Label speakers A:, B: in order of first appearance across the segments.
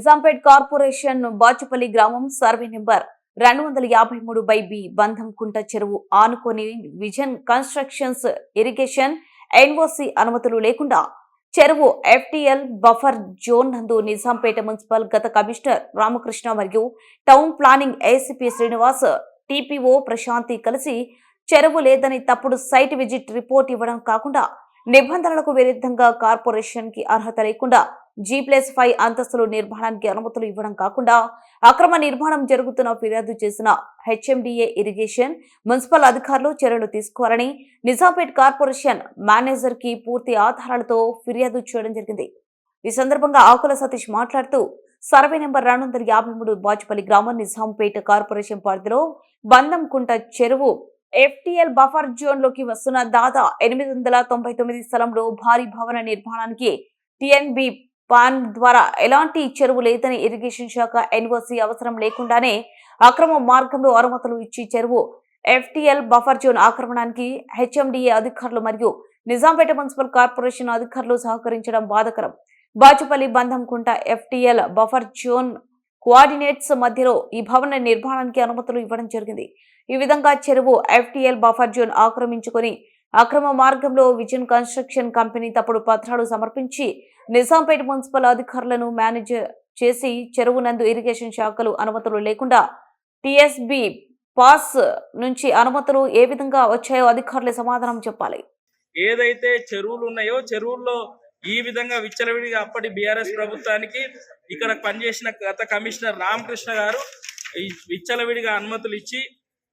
A: Nizampet corporation Bachupally గ్రామం survey number రెండు వందల యాభై మూడు బై బి బంధంకుంట చెరువు ఆనుకొని విజన్ కన్స్ట్రక్షన్స్ ఇరిగేషన్ ఎన్ఓసి అనుమతులు లేకుండా చెరువు ఎఫ్టిఎల్ బఫర్ జోన్ నందు నిజాంపేట మున్సిపల్ గత కమిషనర్ రామకృష్ణ మరియు town planning ACP Srinivas TPO Prashanti కలిసి చెరువు లేదని తప్పుడు సైట్ విజిట్ రిపోర్ట్ ఇవ్వడం కాకుండా నిబంధనలకు విరుద్ధంగా కార్పొరేషన్కి అర్హత లేకుండా జీ ప్లస్ ఫైవ్ అంతస్తులు నిర్మాణానికి అనుమతులు ఇవ్వడం కాకుండా అక్రమ నిర్మాణం జరుగుతున్న ఫిర్యాదు చేసిన హెచ్ఎండిఏ ఇరిగేషన్ మున్సిపల్ అధికారులు చర్యలు తీసుకోవాలని నిజాంపేట్ కార్పొరేషన్ మేనేజర్కి పూర్తి ఆధారాలతో ఫిర్యాదు చేయడం జరిగింది. ఈ సందర్భంగా ఆకుల సతీష్ మాట్లాడుతూ సర్వే నెంబర్ రెండు వందల యాభై మూడు బాచుపల్లి గ్రామం నిజాంపేట కార్పొరేషన్ పరిధిలో బంధంకుంట చెరువు ఎఫ్టిఎల్ బఫర్ జోన్లోకి వస్తున్న దాదా ఎనిమిది వందల తొంభై తొమ్మిది స్థలంలో భారీ భవన నిర్మాణానికి టిఎన్బి పాన్ ద్వారా ఎలాంటి చెరువు లేదని ఇరిగేషన్ శాఖ ఎన్ఓసి అవసరం లేకుండానే అక్రమ మార్గంలో అనుమతులు ఇచ్చి చెరువు ఎఫ్టిఎల్ బఫర్ జోన్ ఆక్రమణానికి హెచ్ఎండిఏ అధికారులు మరియు నిజాంపేట మున్సిపల్ కార్పొరేషన్ అధికారులు సహకరించడం బాధకరం. Bachupalli Bandhamkunta FTL buffer zone coordinates మధ్యలో ఈ భవన నిర్మాణానికి అనుమతులు ఇవ్వడం జరిగింది. ఈ విధంగా చెరువు ఎఫ్టిఎల్ బఫర్ జోన్ ఆక్రమించుకొని అక్రమ మార్గంలో విజన్ కన్స్ట్రక్షన్ కంపెనీ తప్పుడు పత్రాలు సమర్పించి నిజాంపేట మున్సిపల్ అధికారులను మేనేజ్ చేసి చెరువు నందు ఇరిగేషన్ శాఖలు అనుమతులు లేకుండా టిఎస్బి పాస్ నుంచి అనుమతులు ఏ విధంగా వచ్చాయో అధికారులు సమాధానం చెప్పాలి.
B: ఏదైతే చెరువులు ఉన్నాయో చెరువుల్లో ఈ విధంగా విచ్చలవిడిగా అప్పటి బీఆర్ఎస్ ప్రభుత్వానికి ఇక్కడ పనిచేసిన గత కమిషనర్ రామకృష్ణ గారు విచ్చలవిడిగా అనుమతులు ఇచ్చి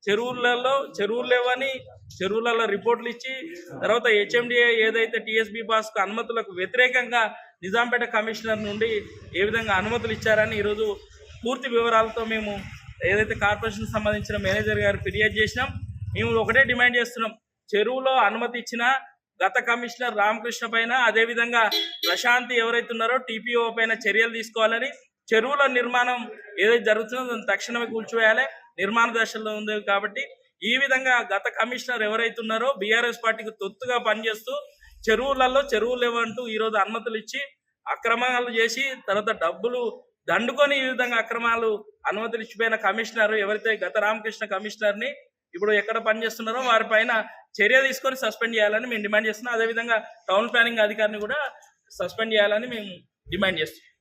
B: చెరువులలో చెరువులు లేవని చెరువులలో రిపోర్ట్లు ఇచ్చి తర్వాత హెచ్ఎండిఏ ఏదైతే టీఎస్బీ పాస్కు అనుమతులకు వ్యతిరేకంగా నిజాంపేట కమిషనర్ నుండి ఏ విధంగా అనుమతులు ఇచ్చారని ఈరోజు పూర్తి వివరాలతో మేము ఏదైతే కార్పొరేషన్ సంబంధించిన మేనేజర్ గారు ఫిర్యాదు చేసినాం. మేము ఒకటే డిమాండ్ చేస్తున్నాం. చెరువులో అనుమతి ఇచ్చిన గత కమిషనర్ రామకృష్ణ పైన అదేవిధంగా ప్రశాంతి ఎవరైతే ఉన్నారో టీపీఓ పైన చర్యలు తీసుకోవాలని చెరువుల నిర్మాణం ఏదైతే జరుగుతుందో దాన్ని తక్షణమే కూల్చివేయాలి. నిర్మాణ దశలో ఉంది కాబట్టి ఈ విధంగా గత కమిషనర్ ఎవరైతే ఉన్నారో బీఆర్ఎస్ పార్టీకి తొత్తుగా పనిచేస్తూ చెరువులలో చెరువులు లేవంటూ ఈరోజు అనుమతులు ఇచ్చి అక్రమాలు చేసి తర్వాత డబ్బులు దండుకొని ఈ విధంగా అక్రమాలు అనుమతులు ఇచ్చిపోయిన కమిషనర్ ఎవరైతే గత రామకృష్ణ కమిషనర్ని ఇప్పుడు ఎక్కడ పనిచేస్తున్నారో వారిపైన చర్య తీసుకొని సస్పెండ్ చేయాలని మేము డిమాండ్ చేస్తున్నాం. అదేవిధంగా టౌన్ ప్లానింగ్ అధికారిని కూడా సస్పెండ్ చేయాలని మేము డిమాండ్ చేస్తున్నాం.